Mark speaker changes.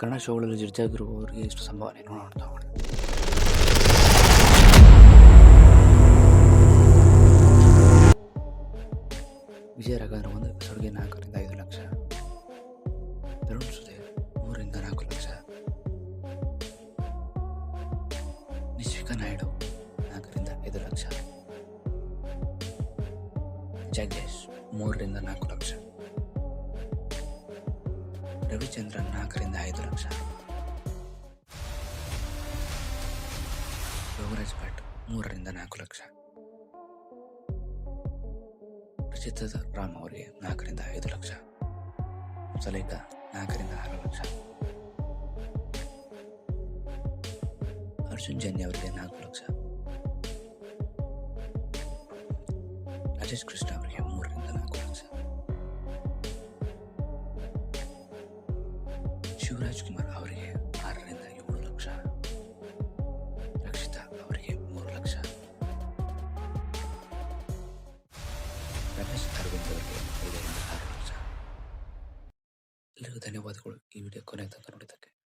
Speaker 1: ಕನ್ನಡ ಶೋಗಳಲ್ಲಿ ಜಡ್ಜಾಗಿರುವವರಿಗೆ ಎಷ್ಟು ಸಂಭಾವನೆ ನೋಡೋಣ ತಗೊಳ್ಳಿ ವಿಜಯ ರಾಘವೇಂದ್ರ ಒಂದು ಎಪಿಸೋಡ್ಗೆ ನಾಲ್ಕರಿಂದ ಐದು ಲಕ್ಷ. ತರುಣ್ ಸುದೇವ್ ಮೂರರಿಂದ ನಾಲ್ಕು ಲಕ್ಷ. ನಿಶ್ವಿಕಾ ನಾಯ್ಡು ನಾಲ್ಕರಿಂದ ಐದು ಲಕ್ಷ. ಜಗ್ಗೇಶ್ ಮೂರರಿಂದ ನಾಲ್ಕು ಲಕ್ಷ. ರವಿಚಂದ್ರನ್ ನಾಲ್ಕರಿಂದ ಐದು ಲಕ್ಷ. ಯೋಗರಾಜ್ ಭಟ್ ಮೂರರಿಂದ ನಾಲ್ಕು ಲಕ್ಷ. ರಚಿತ ರಾಮ್ ಅವರಿಗೆ ನಾಲ್ಕರಿಂದ ಐದು ಲಕ್ಷ. ಸಲೇಖಾ ನಾಲ್ಕರಿಂದ ಆರು ಲಕ್ಷ. ಅರ್ಜುನ್ ಜನ್ಯ ಅವರಿಗೆ ನಾಲ್ಕು ಲಕ್ಷ. ರಾಜೇಶ್ ಕೃಷ್ಣ ಅವರಿಗೆ ಶಿವರಾಜ್ ಕುಮಾರ್ ಅವರಿಗೆ ಆರರಿಂದ ಏಳು ಲಕ್ಷ. ರಕ್ಷಿತಾ ಅವರಿಗೆ ಮೂರು ಲಕ್ಷ. ರಮೇಶ್ ಅರವಿಂದ್ ಅವರಿಗೆ ಐದರಿಂದ ಆರು ಲಕ್ಷ. ಎಲ್ಲರಿಗೂ ಧನ್ಯವಾದಗಳು ಈ ವಿಡಿಯೋ ಕೊನೆ ತನಕ ನೋಡಿದ್ದಕ್ಕೆ.